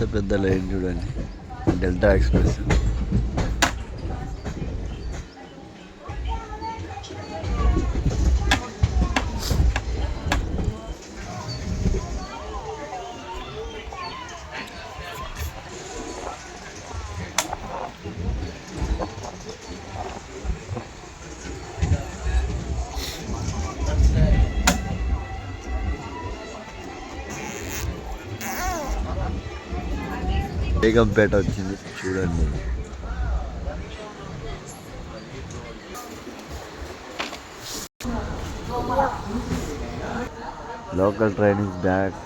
పెద్ద పెద్ద లైన్ చూడండి. Delta express. బేగంపేట వచ్చింది చూడండి లోకల్ ట్రైన్ ఇస్ బ్యాక్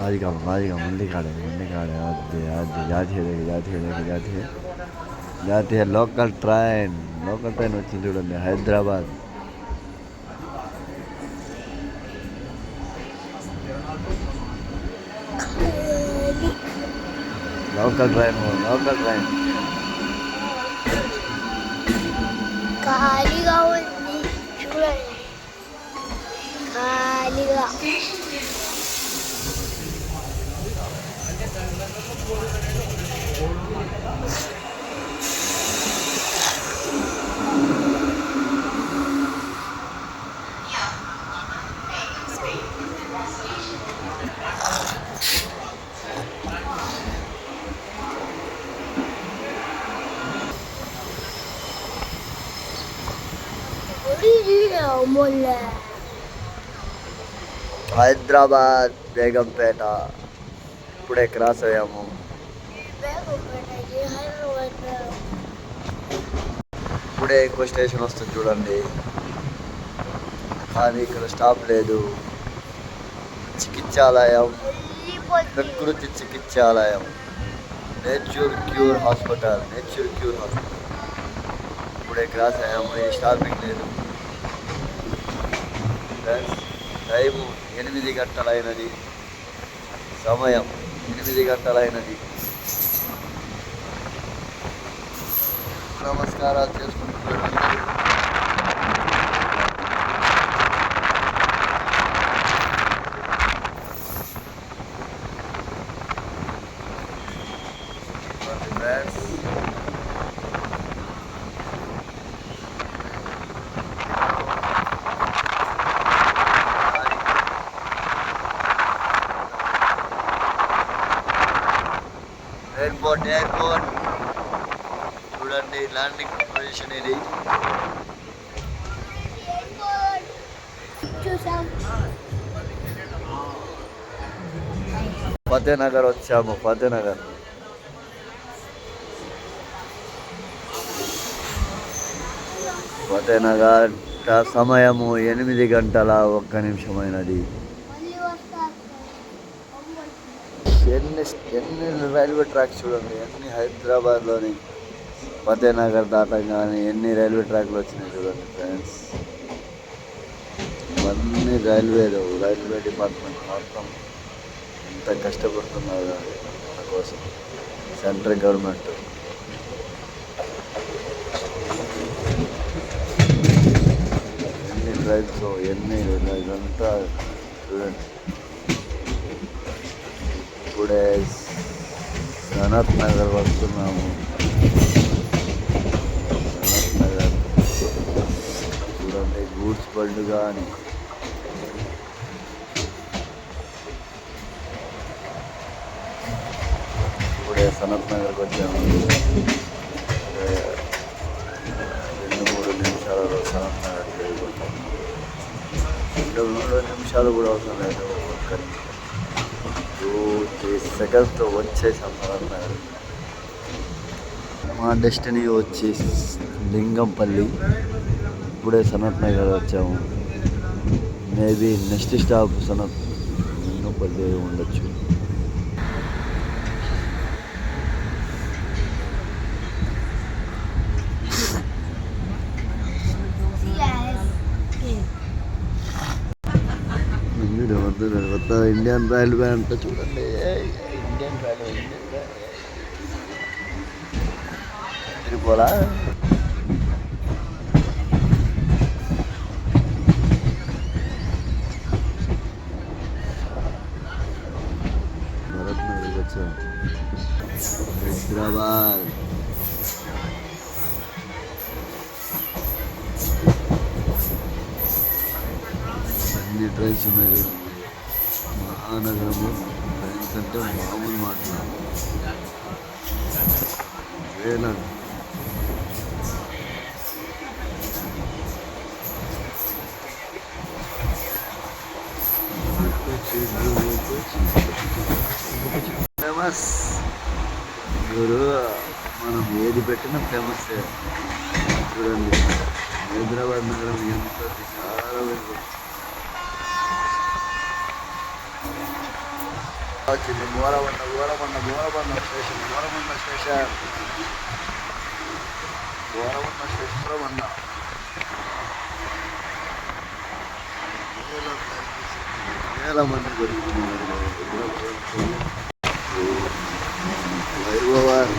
आज का आज का मंडी काड़े मंडी काड़े आज आज जाती है जाती है जाती है। जाती है लोकल ट्रेन लोकल ट्रेन వచ్చింది చూడండి Hyderabad local train local train ఖాళీగా ఉంది చూడండి ఖాళీగా హైదరాబాద్ బేగంపేట ఇప్పుడే క్రాస్ అయ్యాము. ఇప్పుడే ఇంకో స్టేషన్ వస్తుంది చూడండి. కానీ ఇక్కడ స్టాప్ లేదు. చికిత్సాలయం ప్రకృతి చికిత్సాలయం. Nature cure hospital nature cure hospital. ఇప్పుడే క్రాస్ అయ్యాము స్టాపింగ్ లేదు. ఫ్రెండ్స్ టైము ఎనిమిది గంటలైనది. సమయం ఎనిమిది గంటలైనది. నమస్కారాలు చేసుకుంటున్నాను ఫ్రెండ్స్ ఎయిర్పోర్ట్ ఎయిర్పోర్ట్ చూడండి ల్యాండింగ్ పొజిషన్ ఇది ఫతేనగర్ వచ్చాము ఫతేనగర్ ఫతేనగర్ సమయము ఎనిమిది గంటల ఒక్క నిమిషమైనది. ఎన్ని రైల్వే ట్రాక్స్ చూడండి ఎన్ని హైదరాబాద్లోని ఫతేనగర్ కానీ ఎన్ని రైల్వే ట్రాక్లు వచ్చినాయి చూడండి ఫ్రెండ్స్. ఇవన్నీ రైల్వేలు రైల్వే డిపార్ట్మెంట్ మొత్తం ఎంత కష్టపడుతున్నారు దాని కోసం. Central government. ఎన్ని ట్రైబ్స్ ఎన్ని ఇదంతా చూడండి. ఇప్పుడే సనత్ నగర్ వస్తున్నాము సనత్ నగర్ చూడండి గూడ్స్ బండ్లు కానీ ఇప్పుడే సనత్ నగర్కి వచ్చాము ఇప్పుడే రెండు మూడు నిమిషాలు నిమిషాలలో సనత్ నగర్ వెళ్ళిపోతాం రెండు మూడు నిమిషాలు కూడా అవసరం లేదు ఒక టూ త్రీ సెకండ్స్తో వచ్చేసాం మా డెస్టినీ వచ్చి లింగంపల్లి ఇప్పుడే సనత్ నగర్ వచ్చాము. Maybe next stop Sanath Lingampalli ఉండొచ్చు. ఇండియన్ రైల్వే అంటే చూడండి. ఇండియన్ రైల్వే వచ్చాం. హైదరాబాద్. అన్ని ట్రైన్స్ ఉన్నాయి. మహానగరంలో ట్రైన్స్ మామూలు మాట్లాడు వేలాది ఫేమస్. గురు మనం ఏది పెట్టినా ఫేమస్. చూడండి. హైదరాబాద్ నగరం ఎంత విశాలమైన వచ్చింది Gorabanda Gorabanda Gorabanda station Gorabanda station Gorabanda station Gorabanda వేల మంది దొరుకుతున్నారు వైభవాన్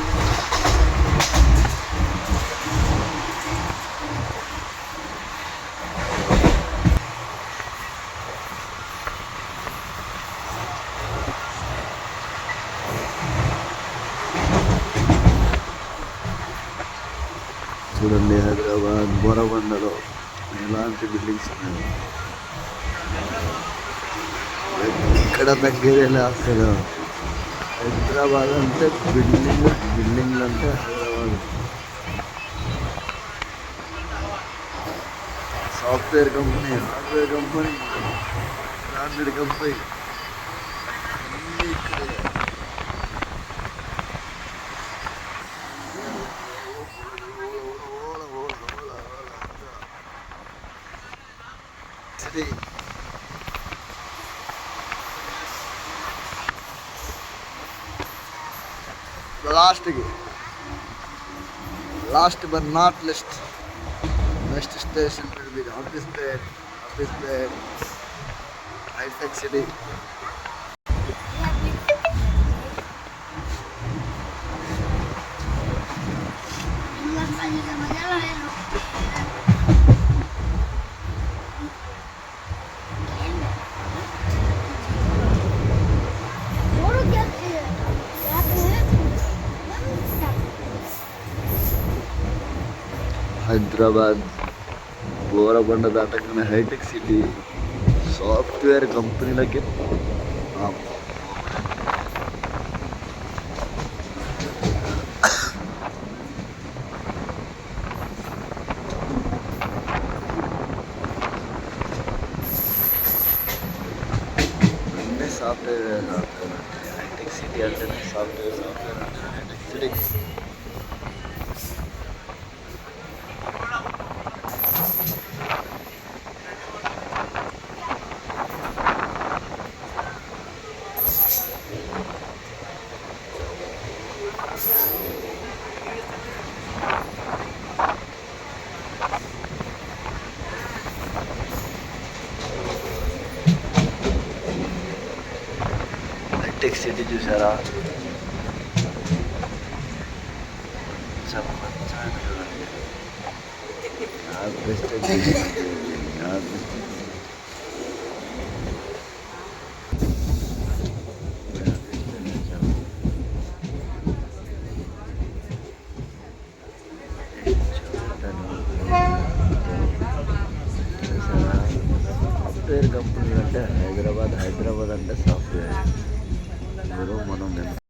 చూడండి హైదరాబాద్ బోరబండలో ఎలాంటి బిల్డింగ్స్ ఉన్నాయి? ఇక్కడ తగ్గేదే అసలు హైదరాబాద్ అంటే బిల్డింగ్ బిల్డింగ్లు అంటే Hyderabad. Software company hardware company branded company. Ji The last again. Last but not least, next station will be the office bed, office bed, high-tech city. मज़ा आया సాఫ్ట్వేర్ కంపెనీలకి ఆ, అన్నీ సాఫ్ట్వేర్ సాఫ్ట్వేర్ హైటెక్ సిటీ అంటేనే software software అంటేనే hitech city hitech city చూసారా చెప్పచ్చా చూడండి నాకు బెస్ట్